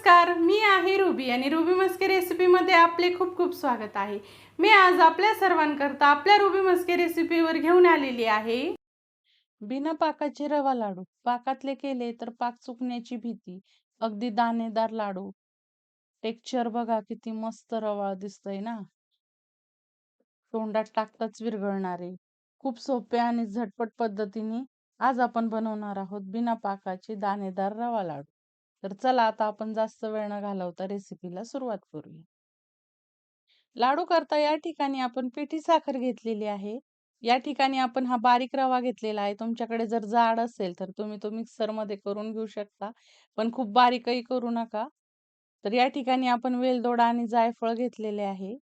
नमस्कार मी आहे रुबी आणि रुबी मस्के रेसिपीमध्ये आपले खूप खूप स्वागत आहे. मी आज आपल्या सर्वांकरता आपल्या रुबी मस्के रेसिपीवर घेऊन आलेली आहे. बिना पाकाचे रवा लाडू. पाकातले केले तर पाक चुकण्याची भीती. अगदी दाणेदार लाडू. टेक्चर बघा किती मस्त रवा दिसतंय ना? तोंडात टाकताच विरघळणारे. खूप सोप्या आणि झटपट पद्धतीने आज आपण बनवणार आहोत बिना पाकाचे दाणेदार रवा लाडू. तर चला आता आपण जास्त वेळ न घालवता रेसिपीला सुरुवात करूया. लाडू करता या ठिकाणी आपण पिठी साखर घेतलेली आहे. या ठिकाणी आपण हा बारीक रवा घेतलेला आहे. तुमच्याकडे जर जाड असेल तर तुम्ही तो मिक्सरमध्ये करून घेऊ शकता. पण खूप बारीकही करू नका. तर या ठिकाणी आपण वेलदोडा आणि जायफळ घेतलेले आहे.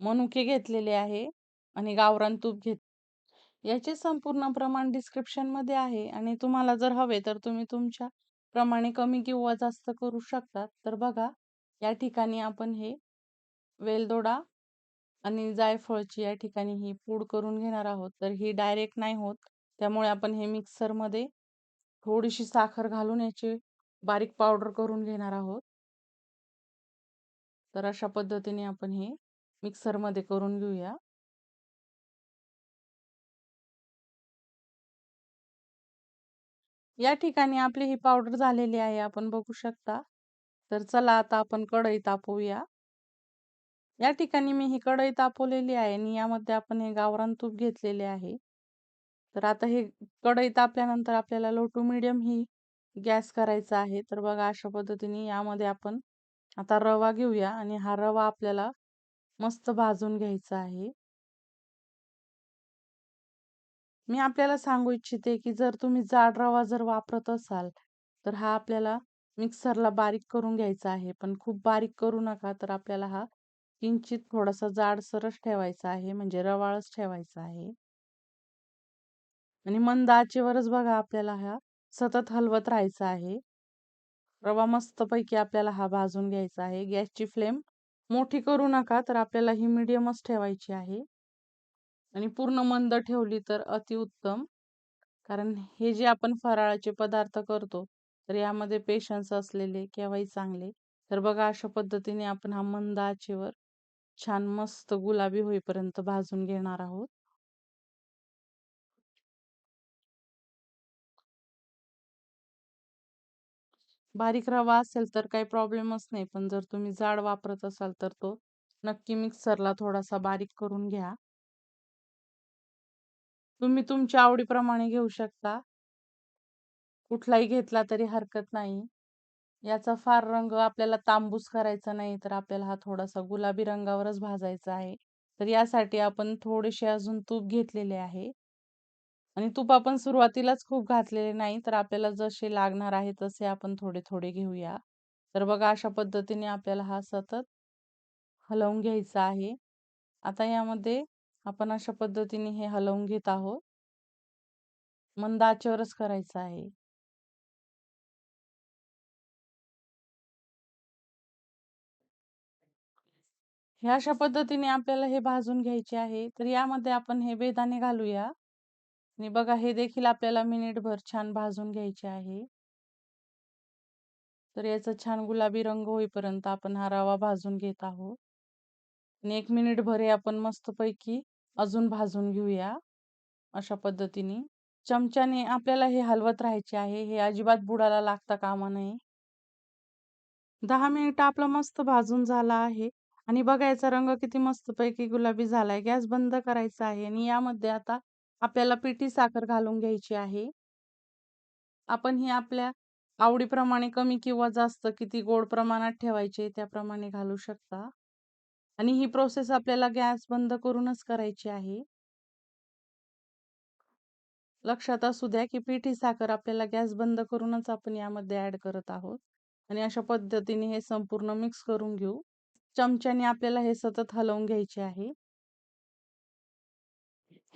मनुके घेतलेले आहे आणि गावरान तूप घेत याचे संपूर्ण प्रमाण डिस्क्रिप्शनमध्ये आहे आणि तुम्हाला जर हवे तर तुम्ही तुमच्या प्रमाणे कमी किंवा जास्त करू शकतात. तर बघा या ठिकाणी आपण हे वेलदोडा आणि जायफळची या ठिकाणी ही पूड करून घेणार आहोत. तर ही डायरेक्ट नाही होत. त्यामुळे आपण हे मिक्सरमध्ये थोडीशी साखर घालून याची बारीक पावडर करून घेणार आहोत. तर अशा पद्धतीने आपण हे मिक्सरमध्ये करून घेऊया. या ठिकाणी आपली ही पावडर झालेली आहे आपण बघू शकता. तर चला आता आपण कढई तापवूया. या ठिकाणी मी ही कढई तापवलेली आहे आणि यामध्ये आपण हे गावरान तूप घेतलेले आहे. तर आता हे कढई तापल्यानंतर आपल्याला लो टू मिडियम ही गॅस करायचा आहे. तर बघा अशा पद्धतीने यामध्ये आपण आता रवा घेऊया आणि हा रवा आपल्याला मस्त भाजून घ्यायचा आहे. मी आपल्याला सांगू इच्छिते की जर तुम्ही जाड रवा जर वापरत असाल तर हा आपल्याला मिक्सरला बारीक करून घ्यायचा आहे. पण खूप बारीक करू नका तर आपल्याला हा किंचित थोडासा जाडसरच ठेवायचा आहे म्हणजे रवाळच ठेवायचा आहे. आणि मंद आचेवरच बघा आपल्याला हा सतत हलवत राहायचा आहे. रवा मस्तपैकी आपल्याला हा भाजून घ्यायचा आहे. गॅसची फ्लेम मोठी करू नका तर आपल्याला ही मिडियमच ठेवायची आहे. आणि पूर्ण मंद ठेवली तर अतिउत्तम कारण हे जे आपण फराळाचे पदार्थ करतो तर यामध्ये पेशन्स असलेले केव्हाही चांगले. तर बघा अशा पद्धतीने आपण हा मंद आचेवर छान मस्त गुलाबी होईपर्यंत भाजून घेणार आहोत. बारीक रवा असेल तर काही प्रॉब्लेमच नाही पण जर तुम्ही जाड वापरत असाल तर तो नक्की मिक्सरला थोडासा बारीक करून घ्या. तुम्ही तुमच्या आवडीप्रमाणे घेऊ शकता. कुठलाही घेतला तरी हरकत नाही. याचा फार रंग आपल्याला तांबूस करायचा नाही तर आपल्याला हा थोडासा गुलाबी रंगावरच भाजायचा आहे. तर यासाठी आपण थोडेसे अजून तूप घेतलेले आहे. आणि तूप आपण सुरुवातीलाच खूप घातलेले नाही तर आपल्याला जसे लागणार आहे तसे आपण थोडे थोडे घेऊया. तर बघा अशा पद्धतीने आपल्याला हा सतत हलवून घ्यायचा आहे. आता यामध्ये आपण अशा पद्धतीने हे हलवून घेत आहोत. मंद आचेवरच करायचं आहे. हे अशा पद्धतीने आपल्याला हे भाजून घ्यायचे आहे. तर यामध्ये आपण हे बेदाणे घालूया. आणि बघा हे देखील आपल्याला मिनिटभर छान भाजून घ्यायचे आहे. तर याचा छान गुलाबी रंग होईपर्यंत आपण हा रवा भाजून घेत आहोत. आणि एक मिनिटभर हे आपण मस्तपैकी अजून भाजून घेऊया अशा पद्धतीने. चमच्याने आपल्याला हे हलवत राहायचे आहे. हे अजिबात बुडाला लागता कामा नये. दहा मिनिट आपला मस्त भाजून झाला आहे. आणि बघायचा रंग किती मस्तपैकी गुलाबी झालाय. गॅस बंद करायचा आहे. आणि यामध्ये आता आपल्याला पिठी साखर घालून घ्यायची आहे. आपण ही आपल्या आवडीप्रमाणे कमी किंवा जास्त किती गोड प्रमाणात ठेवायचे त्याप्रमाणे घालू शकता. आणि ही प्रोसेस आपल्याला गॅस बंद करूनच करायची आहे. लक्षात असू द्या की पिठी साखर आपल्याला गॅस बंद करूनच आपण यामध्ये ऍड करत आहोत. आणि अशा पद्धतीने हे संपूर्ण मिक्स करून घेऊ. चमच्याने आपल्याला हे सतत हलवून घ्यायचे आहे.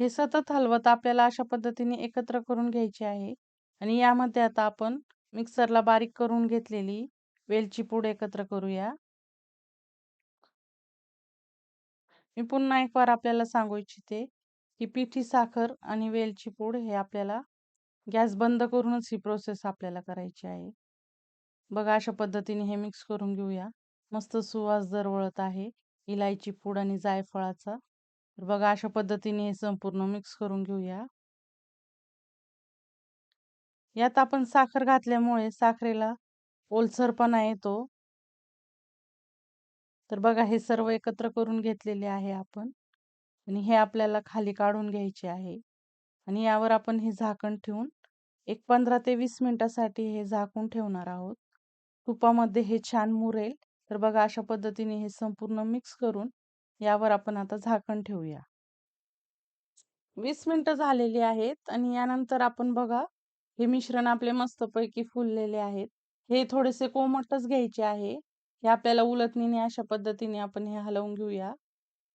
हे सतत हलवत आपल्याला अशा पद्धतीने एकत्र करून घ्यायचे आहे. आणि यामध्ये आता आपण मिक्सरला बारीक करून घेतलेली वेलची पूड एकत्र करूया. मी पुन्हा एकवार आपल्याला सांगू इच्छिते की पिठी साखर आणि वेलची पूड हे आपल्याला गॅस बंद करूनच ही प्रोसेस आपल्याला करायची आहे. बघा अशा पद्धतीने हे मिक्स करून घेऊया. मस्त सुवास दरवळत आहे इलायची पूड आणि जायफळाचा. तर बघा अशा पद्धतीने हे संपूर्ण मिक्स करून घेऊया. यात आपण साखर घातल्यामुळे साखरेला ओलसरपणा येतो. तर बघा हे सर्व एकत्र करून घेतलेले आहे आपण आणि हे आपल्याला खाली काढून घ्यायचे आहे आणि यावर आपण हे झाकण ठेवून एक पंधरा ते वीस मिनिटासाठी हे झाकून ठेवणार आहोत. तुपामध्ये हे छान मुरेल. तर बघा अशा पद्धतीने हे संपूर्ण मिक्स करून यावर आपण आता झाकण ठेवूया. वीस मिनिटं झालेली आहेत आणि यानंतर आपण बघा हे मिश्रण आपले मस्तपैकी फुललेले आहेत. हे थोडेसे कोमटच घ्यायचे आहे. हे आपल्याला उलटणीने अशा पद्धतीने आपण हे हलवून घेऊया.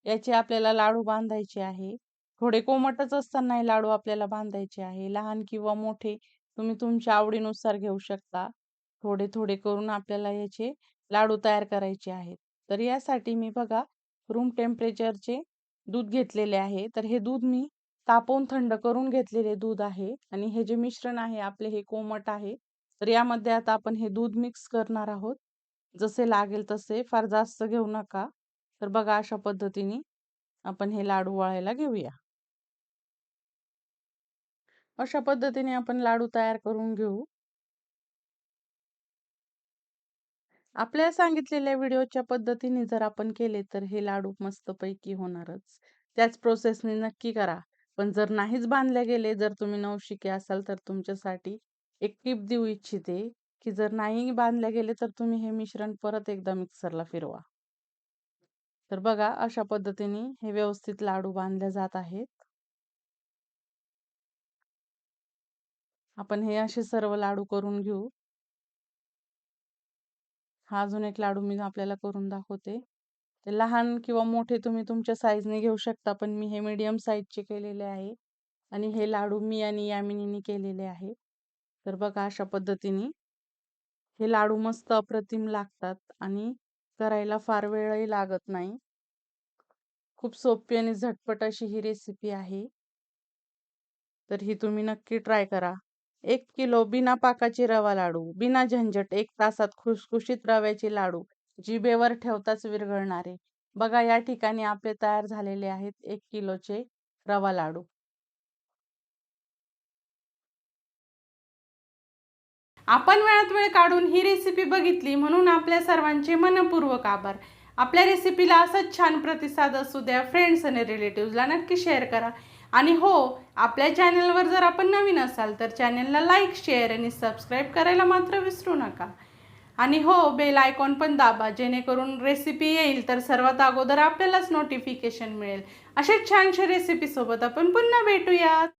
याचे आपल्याला लाडू बांधायचे आहे. थोडे कोमटच असताना हे लाडू आपल्याला बांधायचे आहे. लहान किंवा मोठे तुम्ही तुमच्या आवडीनुसार घेऊ शकता. थोडे थोडे करून आपल्याला याचे लाडू तयार करायचे आहेत. तर यासाठी मी बघा रूम टेम्परेचरचे दूध घेतलेले आहे. तर हे दूध मी तापवून थंड करून घेतलेले दूध आहे. आणि हे जे मिश्रण आहे आपले हे कोमट आहे. तर यामध्ये आता आपण हे दूध मिक्स करणार आहोत. जसे लागेल तसे फार जास्त घेऊ नका. तर बघा अशा पद्धतीने आपण हे लाडू वळायला घेऊया. अशा पद्धतीने आपण लाडू तयार करून घेऊ. आपल्या सांगितलेल्या व्हिडिओच्या पद्धतीने जर आपण केले तर हे लाडू मस्तपैकी होणारच. त्याच प्रोसेसने नक्की करा. पण जर नाहीच बांधले गेले जर तुम्ही नवशिके असाल तर तुमच्यासाठी एक टिप देऊ इच्छिते. की जर नाही बांधले गेले तर तुम्ही हे मिश्रण परत एकदा मिक्सरला फिरवा. तर बघा अशा पद्धतीने हे व्यवस्थित लाडू बांधले जात आहेत. आपण हे असे सर्व लाडू करून घेऊ. हा अजून एक लाडू मी आपल्याला करून दाखवते. ते लहान किंवा मोठे तुम्ही तुमच्या साईजने घेऊ शकता पण मी हे मीडियम साईजचे केलेले आहे. आणि हे लाडू मी आणि यामिनीने केलेले आहे. तर बघा अशा पद्धतीने हे लाडू मस्त अप्रतिम लागतात आणि करायला फार वेळही लागत नाही. खूप सोपी आणि झटपट अशी ही रेसिपी आहे. तर ही तुम्ही नक्की ट्राय करा. एक किलो बिना पाकाचे रवा लाडू बिना झंझट एक तासात खुसखुशीत रव्याचे लाडू जिभेवर ठेवताच विरघळणारे. बघा या ठिकाणी आपले तयार झालेले आहेत एक किलोचे रवा लाडू. आपण वेळात वेळ काढून ही रेसिपी बघितली म्हणून आपल्या सर्वांचे मनपूर्वक आभार. आपल्या रेसिपीला असंच छान प्रतिसाद असू द्या फ्रेंड्स आणि रिलेटिव्हजला नक्की शेअर करा. आणि हो आपल्या चॅनलवर जर आपण नवीन असाल तर चॅनलला लाईक शेअर आणि सबस्क्राईब करायला मात्र विसरू नका. आणि हो बेल आयकॉन पण दाबा जेणेकरून रेसिपी येईल तर सर्वात अगोदर आपल्यालाच नोटिफिकेशन मिळेल. अशाच छानशा रेसिपीसोबत आपण पुन्हा भेटूयात.